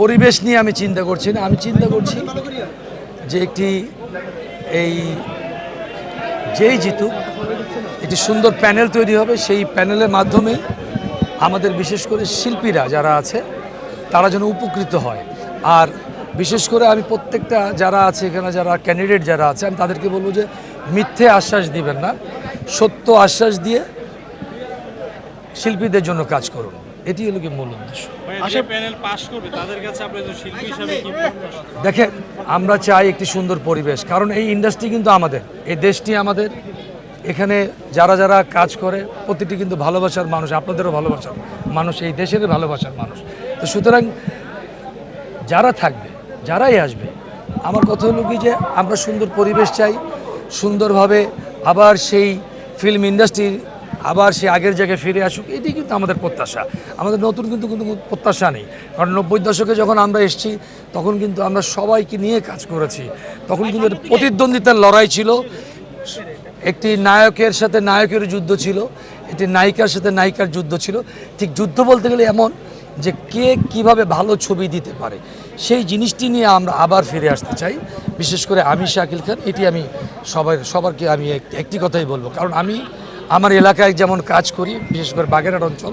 পরিবেশ নিয়ে আমি চিন্তা করছি না। আমি চিন্তা করছি যে একটি এই যেই জিতুক, একটি সুন্দর প্যানেল তৈরি হবে। সেই প্যানেলের মাধ্যমে আমাদের বিশেষ করে শিল্পীরা যারা আছে, তারা যেন উপকৃত হয়। আর বিশেষ করে আমি প্রত্যেকটা যারা আছে, এখানে যারা ক্যান্ডিডেট যারা আছে, আমি তাদেরকে বলব যে মিথ্যে আশ্বাস দিবেন না। সত্য আশ্বাস দিয়ে শিল্পীদের জন্য কাজ করুন। এটি হলো কি মূল উদ্দেশ্য। আসে প্যানেল পাস করবে তাদের কাছে আপনি তো শিল্পী হিসাবে কি পরামর্শ? দেখেন আমরা চাই একটি সুন্দর পরিবেশ কারণ এই ইন্ডাস্ট্রি কিন্তু আমাদের এই দেশটি আমাদের। এখানে যারা যারা কাজ করে প্রতিটি কিন্তু ভালোবাসার মানুষ আপনাদেরও ভালোবাসার মানুষ এই দেশের ভালোবাসার মানুষ। তো সুতরাং যারা থাকবে যারাই আসবে আমার কথা হলো কি যে আমরা সুন্দর পরিবেশ চাই সুন্দরভাবে আবার সেই ফিল্ম ইন্ডাস্ট্রি আবার সে আগের জায়গায় ফিরে আসুক এটি কিন্তু আমাদের প্রত্যাশা। আমাদের নতুন কিন্তু কিন্তু প্রত্যাশা নেই। কারণ নব্বই দশকে যখন আমরা এসেছি, তখন কিন্তু আমরা সবাইকে নিয়ে কাজ করেছি। তখন কিন্তু প্রতিদ্বন্দ্বিতার লড়াই ছিল। একটি নায়কের সাথে নায়কের যুদ্ধ ছিল, একটি নায়িকার সাথে নায়িকার যুদ্ধ ছিল। ঠিক যুদ্ধ বলতে গেলে এমন যে কে কীভাবে ভালো ছবি দিতে পারে, সেই জিনিসটি নিয়ে আমরা আবার ফিরে আসতে চাই। বিশেষ করে আমি, শাকিল খান, এটি আমি সবাই সবারকে আমি এক- একটি কথাই বলব। কারণ আমি আমার এলাকায় যেমন কাজ করি, বিশেষ করে বাগেরহাট অঞ্চল,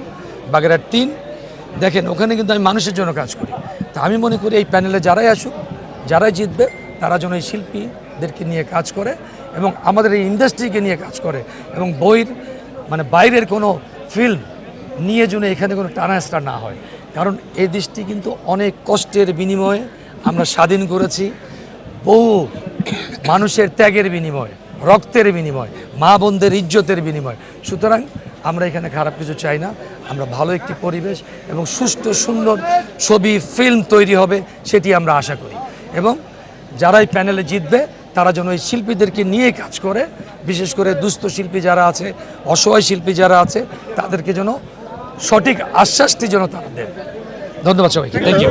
বাগেরহাট তিন, দেখেন ওখানে কিন্তু আমি মানুষের জন্য কাজ করি। তা আমি মনে করি এই প্যানেলে যারাই আসুক, যারাই জিতবে, তারা যেন এই শিল্পীদেরকে নিয়ে কাজ করে এবং আমাদের এই ইন্ডাস্ট্রিকে নিয়ে কাজ করে এবং বইয়ের মানে বাইরের কোনো ফিল্ম নিয়ে যেন এখানে কোনো টানাস্টা না হয়। কারণ এই দেশটি কিন্তু অনেক কষ্টের বিনিময়ে আমরা স্বাধীন করেছি, বহু মানুষের ত্যাগের বিনিময়। রক্তের বিনিময়, মা বোনদের ইজ্জতের বিনিময়। সুতরাং আমরা এখানে খারাপ কিছু চাই না। আমরা ভালো একটি পরিবেশ এবং সুষ্ঠু সুন্দর ছবি ফিল্ম তৈরি হবে, সেটি আমরা আশা করি। এবং যারাই প্যানেলে জিতবে, তারা যেন এই শিল্পীদেরকে নিয়ে কাজ করে, বিশেষ করে দুস্থ শিল্পী যারা আছে, অসহায় শিল্পী যারা আছে, তাদেরকে যেন সঠিক আশ্বাসটি যেন তারা দেন। ধন্যবাদ সবাইকে। Thank you